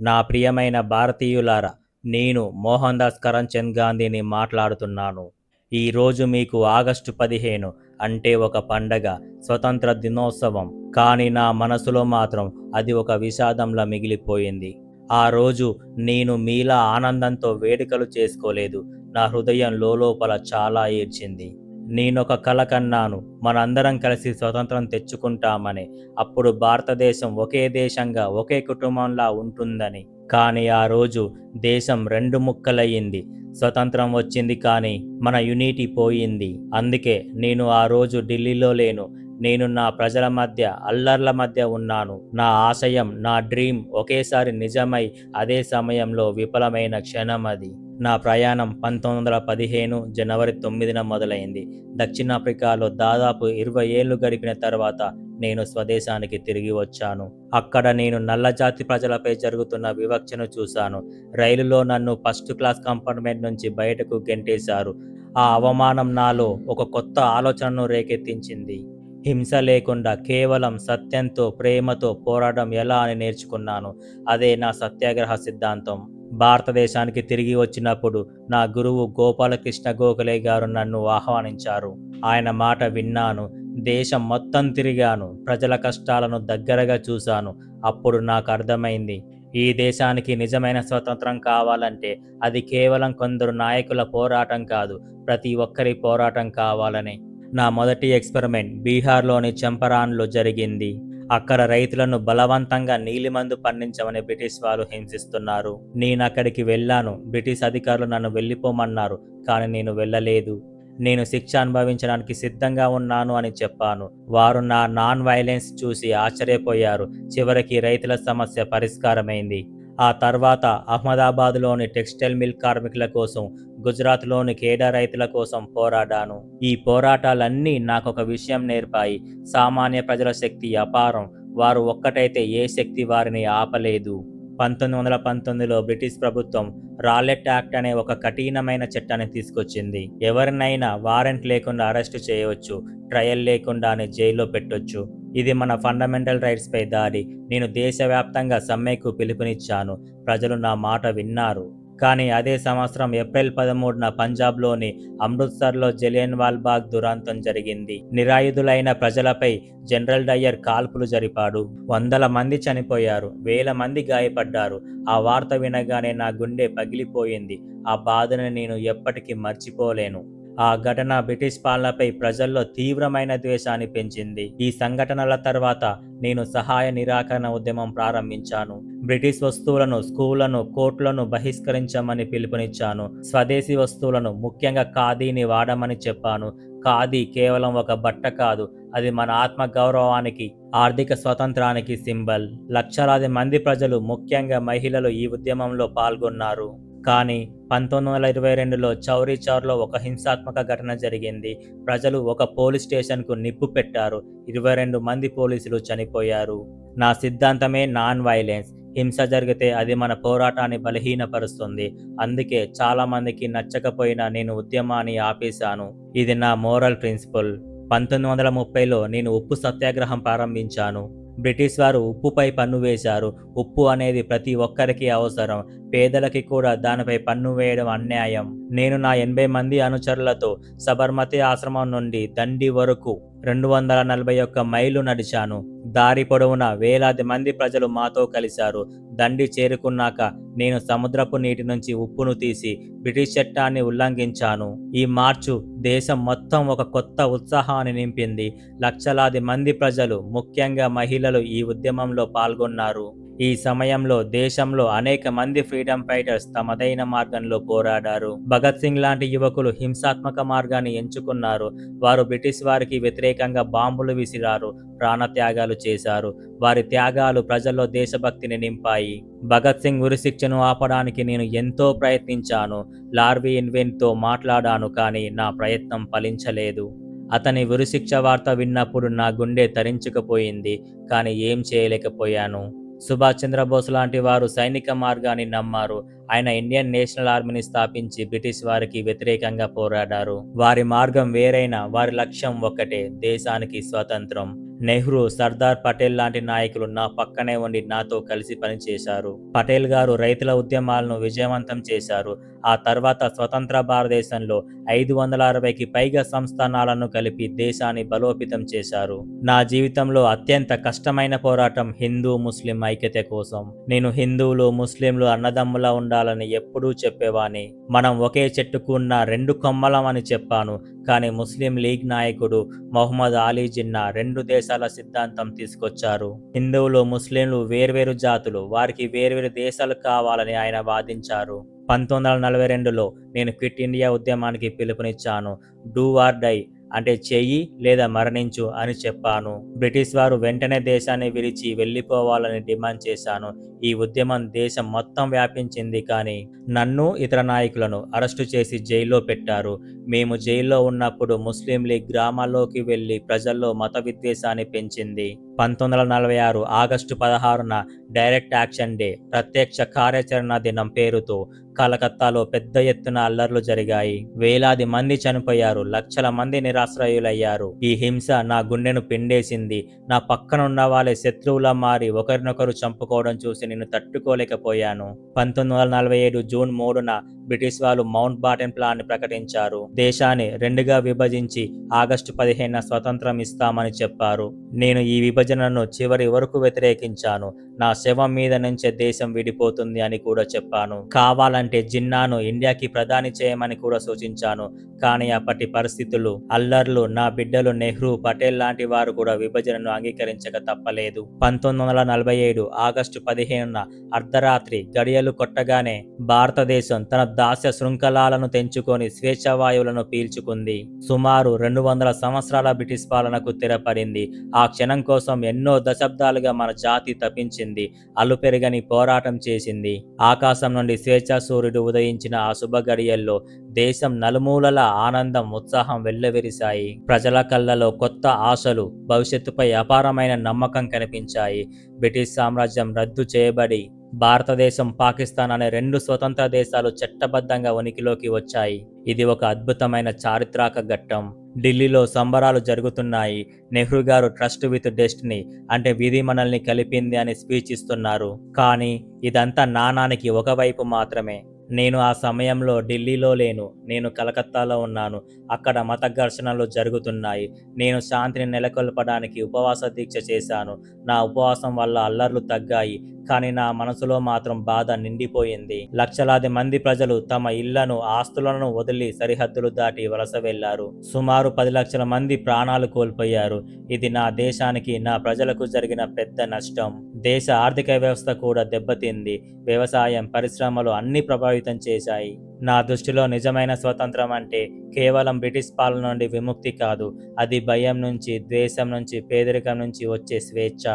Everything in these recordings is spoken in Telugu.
నా ప్రియమైన భారతీయులారా నేను మోహన్ దాస్ కరంచంద్ గాంధీని మాట్లాడుతున్నాను. ఈరోజు మీకు ఆగస్టు పదిహేను అంటే ఒక పండగ స్వతంత్ర దినోత్సవం. కానీ నా మనసులో మాత్రం అది ఒక విషాదంలా మిగిలిపోయింది. ఆ రోజు నేను మీలా ఆనందంతో వేడుకలు చేసుకోలేదు. నా హృదయం లోపల చాలా ఏడ్చింది. నేనొక కల కన్నాను. మనందరం కలిసి స్వతంత్రం తెచ్చుకుంటామని. అప్పుడు భారతదేశం ఒకే దేశంగా ఒకే కుటుంబంలా ఉంటుందని. కానీ ఆ రోజు దేశం రెండు ముక్కలయ్యింది. స్వతంత్రం వచ్చింది కానీ మన యూనిటీ పోయింది. అందుకే నేను ఆ రోజు ఢిల్లీలో లేను. నేను నా ప్రజల మధ్య అల్లర్ల మధ్య ఉన్నాను. నా ఆశయం నా డ్రీమ్ ఒకేసారి నిజమై అదే సమయంలో విఫలమైన క్షణం అది. నా ప్రయాణం పంతొమ్మిది వందల పదిహేను జనవరి తొమ్మిదిన మొదలైంది. దక్షిణాఫ్రికాలో దాదాపు ఇరవై ఏళ్ళు గడిపిన తర్వాత నేను స్వదేశానికి తిరిగి వచ్చాను. అక్కడ నేను నల్లజాతి ప్రజలపై జరుగుతున్న వివక్షను చూశాను. రైలులో నన్ను ఫస్ట్ క్లాస్ కంపార్ట్మెంట్ నుంచి బయటకు గెంటేశారు. ఆ అవమానం నాలో ఒక కొత్త ఆలోచనను రేకెత్తించింది. హింస లేకుండా కేవలం సత్యంతో ప్రేమతో పోరాటం ఎలా అని నేర్చుకున్నాను. అదే నా సత్యాగ్రహ సిద్ధాంతం. భారతదేశానికి తిరిగి వచ్చినప్పుడు నా గురువు గోపాలకృష్ణ గోఖలే గారు నన్ను ఆహ్వానించారు. ఆయన మాట విన్నాను. దేశం మొత్తం తిరిగాను. ప్రజల కష్టాలను దగ్గరగా చూశాను. అప్పుడు నాకు అర్థమైంది. ఈ దేశానికి నిజమైన స్వతంత్రం కావాలంటే అది కేవలం కొందరు నాయకుల పోరాటం కాదు. ప్రతి ఒక్కరి పోరాటం కావాలని. నా మొదటి ఎక్స్పెరిమెంట్ బీహార్లోని చంపరాన్లో జరిగింది. అక్కడ రైతులను బలవంతంగా నీలిమందు పండించమని బ్రిటిష్ వాళ్ళు హింసిస్తున్నారు. నేను అక్కడికి వెళ్ళాను. బ్రిటిష్ అధికారులు నన్ను వెళ్ళిపోమన్నారు కానీ నేను వెళ్ళలేదు. నేను శిక్ష అనుభవించడానికి సిద్ధంగా ఉన్నాను అని చెప్పాను. వారు నా నాన్ వైలెన్స్ చూసి ఆశ్చర్యపోయారు. చివరికి రైతుల సమస్య పరిష్కారమైంది. ఆ తర్వాత అహ్మదాబాద్లోని టెక్స్టైల్ మిల్ కార్మికుల కోసం గుజరాత్లోని కేడా రైతుల కోసం పోరాడాను. ఈ పోరాటాలన్నీ నాకు ఒక విషయం నేర్పాయి. సామాన్య ప్రజల శక్తి అపారం. వారు ఒక్కటైతే ఏ శక్తి వారిని ఆపలేదు. పంతొమ్మిది వందల పంతొమ్మిదిలో బ్రిటిష్ ప్రభుత్వం రాలెట్ యాక్ట్ అనే ఒక కఠినమైన చట్టాన్ని తీసుకొచ్చింది. ఎవరినైనా వారెంట్ లేకుండా అరెస్టు చేయవచ్చు ట్రయల్ లేకుండానే జైల్లో పెట్టొచ్చు. ఇది మన ఫండమెంటల్ రైట్స్ పై దాడి. నేను దేశవ్యాప్తంగా సమ్మెకు పిలుపునిచ్చాను. ప్రజలు నా మాట విన్నారు. కానీ అదే సంవత్సరం ఏప్రిల్ పదమూడున పంజాబ్లోని అమృత్సర్లో జలియన్ వాల్బాగ్ దురాంతం జరిగింది. నిరాయుధులైన ప్రజలపై జనరల్ డయ్యర్ కాల్పులు జరిపాడు. వందల మంది చనిపోయారు. వేల మంది గాయపడ్డారు. ఆ వార్త వినగానే నా గుండె పగిలిపోయింది. ఆ బాధను నేను ఎప్పటికీ మర్చిపోలేను. ఆ ఘటన బ్రిటిష్ పాలనపై ప్రజల్లో తీవ్రమైన ద్వేషాన్ని పెంచింది. ఈ సంఘటనల తర్వాత నేను సహాయ నిరాకరణ ఉద్యమం ప్రారంభించాను. బ్రిటిష్ వస్తువులను స్కూళ్ళను కోర్టులను బహిష్కరించమని పిలుపునిచ్చాను. స్వదేశీ వస్తువులను ముఖ్యంగా ఖాదీని వాడమని చెప్పాను. ఖాదీ కేవలం ఒక బట్ట కాదు అది మన ఆత్మ గౌరవానికి ఆర్థిక స్వతంత్రానికి సింబల్. లక్షలాది మంది ప్రజలు ముఖ్యంగా మహిళలు ఈ ఉద్యమంలో పాల్గొన్నారు. కానీ పంతొమ్మిది వందల ఇరవై రెండులో చౌరీ చౌర్లో ఒక హింసాత్మక ఘటన జరిగింది. ప్రజలు ఒక పోలీస్ స్టేషన్కు నిప్పు పెట్టారు. ఇరవై రెండు మంది పోలీసులు చనిపోయారు. నా సిద్ధాంతమే నాన్ వైలెన్స్ హింస జరిగితే అది మన పోరాటాన్ని బలహీనపరుస్తుంది. అందుకే చాలా మందికి నచ్చకపోయినా నేను ఉద్యమాన్ని ఆపేశాను. ఇది నా మోరల్ ప్రిన్సిపల్. పంతొమ్మిది వందల ముప్పైలో నేను ఉప్పు సత్యాగ్రహం ప్రారంభించాను. బ్రిటిష్ వారు ఉప్పుపై పన్ను వేశారు. ఉప్పు అనేది ప్రతి ఒక్కరికి అవసరం. పేదలకి కూడా దానిపై పన్ను వేయడం అన్యాయం. నేను నా ఎనభై మంది అనుచరులతో సబర్మతి ఆశ్రమం నుండి దండి వరకు రెండు వందల నలభై ఒక్క మైళ్ళు నడిచాను. దారి పొడవునా వేలాది మంది ప్రజలు మాతో కలిశారు. దండి చేరుకున్నాక నేను సముద్రపు నీటి నుంచి ఉప్పును తీసి బ్రిటిష్ చట్టాన్ని ఉల్లంఘించాను. ఈ మార్చు దేశం మొత్తం ఒక కొత్త ఉత్సాహాన్ని నింపింది. లక్షలాది మంది ప్రజలు ముఖ్యంగా మహిళలు ఈ ఉద్యమంలో పాల్గొన్నారు. ఈ సమయంలో దేశంలో అనేక మంది ఫ్రీడమ్ ఫైటర్స్ తమదైన మార్గంలో పోరాడారు. భగత్ సింగ్ లాంటి యువకులు హింసాత్మక మార్గాన్ని ఎంచుకున్నారు. వారు బ్రిటిష్ వారికి వ్యతిరేకంగా బాంబులు విసిరారు ప్రాణత్యాగాలు చేశారు. వారి త్యాగాలు ప్రజల్లో దేశభక్తిని నింపాయి. భగత్ సింగ్ ఉరిశిక్షను ఆపడానికి నేను ఎంతో ప్రయత్నించాను. లార్వీ ఇన్వెన్తో మాట్లాడాను కానీ నా ప్రయత్నం ఫలించలేదు. అతని ఉరిశిక్ష వార్త విన్నప్పుడు నా గుండె తరించుకుపోయింది కానీ ఏం చేయలేకపోయాను. సుభాష్ చంద్రబోస్ లాంటి వారు సైనిక మార్గాన్ని నమ్మారు. ఆయన ఇండియన్ నేషనల్ ఆర్మీని స్థాపించి బ్రిటిష్ వారికి వ్యతిరేకంగా పోరాడారు. వారి మార్గం వేరైనా వారి లక్ష్యం ఒక్కటే దేశానికి స్వాతంత్రం. నెహ్రూ సర్దార్ పటేల్ లాంటి నాయకులు నా పక్కనే ఉండి నాతో కలిసి పనిచేశారు. పటేల్ గారు రైతుల ఉద్యమాలను విజయవంతం చేశారు. ఆ తర్వాత స్వతంత్ర భారతదేశంలో ఐదు వందల అరవైకి పైగా సంస్థానాలను కలిపి దేశాన్ని బలోపేతం చేశారు. నా జీవితంలో అత్యంత కష్టమైన పోరాటం హిందూ ముస్లిం ఐక్యత కోసం. నేను హిందువులు ముస్లింలు అన్నదమ్ములా ఉండాలని ఎప్పుడూ చెప్పేవాని మనం ఒకే చెట్టుకు ఉన్న రెండు కొమ్మలం అని చెప్పాను కానీ ముస్లిం లీగ్ నాయకుడు మొహమ్మద్ అలీ జిన్నా రెండు దేశాల సిద్ధాంతం తీసుకొచ్చారు. హిందువులు ముస్లింలు వేర్వేరు జాతులు వారికి వేర్వేరు దేశాలు కావాలని ఆయన వాదించారు. పంతొమ్మిది వందల నలభై రెండులో నేను క్విట్ ఇండియా ఉద్యమానికి పిలుపునిచ్చాను. డూ ఆర్ డై అంటే చెయ్యి లేదా మరణించు అని చెప్పాను. బ్రిటిష్ వారు వెంటనే దేశాన్ని విడిచి వెళ్ళిపోవాలని డిమాండ్ చేశాను. ఈ ఉద్యమం దేశం మొత్తం వ్యాపించింది కానీ నన్ను ఇతర నాయకులను అరెస్టు చేసి జైల్లో పెట్టారు. మేము జైల్లో ఉన్నప్పుడు ముస్లిం లీగ్ గ్రామాల్లోకి వెళ్ళి ప్రజల్లో మత విద్వేషాన్ని పెంచింది. పంతొమ్మిది వందల నలభై ఆరు ఆగస్టు పదహారున డైరెక్ట్ యాక్షన్ డే ప్రత్యక్ష కార్యాచరణ దినం పేరుతో కలకత్తాలో పెద్ద ఎత్తున అల్లర్లు జరిగాయి. వేలాది మంది చనిపోయారు. లక్షల మంది నిరాశ్రయులయ్యారు. ఈ హింస నా గుండెను పిండేసింది. నా పక్కనున్న వాళ్ళే శత్రువులా మారి ఒకరినొకరు చంపుకోవడం చూసి నేను తట్టుకోలేకపోయాను. పంతొమ్మిది వందల నలభై ఏడు జూన్ మూడున బ్రిటిష్ వాళ్ళు మౌంట్ బాటన్ ప్లాన్ని ప్రకటించారు. దేశాన్ని రెండుగా విభజించి ఆగస్టు పదిహేన స్వతంత్రం ఇస్తామని చెప్పారు. నేను ఈ విభజనను చివరి వరకు వ్యతిరేకించాను. నా శవం మీద నుంచే దేశం విడిపోతుంది అని కూడా చెప్పాను. కావాలంటే జిన్నాను ఇండియాకి ప్రధాని చేయమని కూడా సూచించాను. కానీ అప్పటి పరిస్థితులు అల్లర్లు నా బిడ్డలు నెహ్రూ పటేల్ లాంటి వారు కూడా విభజనను అంగీకరించక తప్పలేదు. పంతొమ్మిది వందల నలభై ఏడు ఆగస్టు పదిహేనున అర్ధరాత్రి గడియలు కొట్టగానే భారతదేశం తన దాస్య శృంఖలాలను తెంచుకొని స్వేచ్ఛవాయువులను పీల్చుకుంది. సుమారు రెండు వందల సంవత్సరాల బ్రిటిష్ పాలనకు తెరపడింది. ఆ క్షణం కోసం ఎన్నో దశాబ్దాలుగా మన జాతి తప్పించింది అలుపెరగని పోరాటం చేసింది. ఆకాశం నుండి స్వేచ్ఛా సూర్యుడు ఉదయించిన ఆ శుభ గడియల్లో దేశం నలుమూలల ఆనందం ఉత్సాహం వెల్లవిరిశాయి. ప్రజల కళ్ళలో కొత్త ఆశలు భవిష్యత్తుపై అపారమైన నమ్మకం కనిపించాయి. బ్రిటిష్ సామ్రాజ్యం రద్దు చేయబడి భారతదేశం పాకిస్తాన్ అనే రెండు స్వతంత్ర దేశాలు చట్టబద్ధంగా ఉనికిలోకి వచ్చాయి. ఇది ఒక అద్భుతమైన చారిత్రాక ఘట్టం. ఢిల్లీలో సంబరాలు జరుగుతున్నాయి. నెహ్రూ గారు ట్రస్ట్ విత్ డెస్టినీ అంటే విధి మనల్ని కలిపింది అని స్పీచ్ ఇస్తున్నారు కానీ ఇదంతా నాణానికి ఒకవైపు మాత్రమే. నేను ఆ సమయంలో ఢిల్లీలో లేను. నేను కలకత్తాలో ఉన్నాను. అక్కడ మత ఘర్షణలు జరుగుతున్నాయి. నేను శాంతిని నెలకొల్పడానికి ఉపవాస దీక్ష చేశాను. నా ఉపవాసం వల్ల అల్లర్లు తగ్గాయి. కానీ నా మనసులో మాత్రం బాధ నిండిపోయింది. లక్షలాది మంది ప్రజలు తమ ఇళ్ళను ఆస్తులను వదిలి సరిహద్దులు దాటి వలస వెళ్ళారు సుమారు పది లక్షల మంది ప్రాణాలు కోల్పోయారు. ఇది నా దేశానికి నా ప్రజలకు జరిగిన పెద్ద నష్టం. దేశ ఆర్థిక వ్యవస్థ కూడా దెబ్బతింది. వ్యవసాయం పరిశ్రమలు అన్ని ప్రభావితం చేశాయి. నా దృష్టిలో నిజమైన స్వతంత్రం అంటే కేవలం బ్రిటిష్ పాలన నుండి విముక్తి కాదు. అది భయం నుంచి ద్వేషం నుంచి పేదరికం నుంచి వచ్చే స్వేచ్ఛ.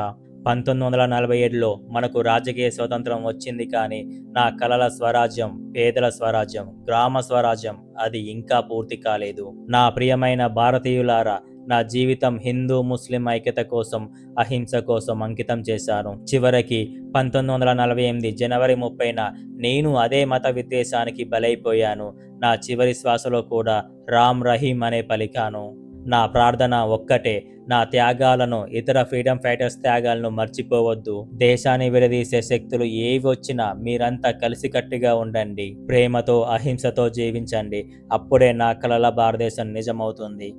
పంతొమ్మిది వందల నలభై ఏడులో మనకు రాజకీయ స్వతంత్రం వచ్చింది కానీ నా కలల స్వరాజ్యం పేదల స్వరాజ్యం గ్రామ స్వరాజ్యం అది ఇంకా పూర్తి కాలేదు. నా ప్రియమైన భారతీయులారా నా జీవితం హిందూ ముస్లిం ఐక్యత కోసం అహింస కోసం అంకితం చేశాను. చివరికి పంతొమ్మిది వందల నలభై ఎనిమిది జనవరి ముప్పైన నేను అదే మత విద్వేషానికి బలైపోయాను. నా చివరి శ్వాసలో కూడా రామ్ రహీం అనే పలికాను. నా ప్రార్థన ఒక్కటే. నా త్యాగాలను ఇతర ఫ్రీడమ్ ఫైటర్స్ త్యాగాలను మర్చిపోవద్దు. దేశాన్ని విడదీసే శక్తులు ఏవి వచ్చినా మీరంతా కలిసికట్టుగా ఉండండి. ప్రేమతో అహింసతో జీవించండి. అప్పుడే నా కలల భారతదేశం నిజమవుతుంది.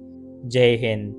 జై హింద్.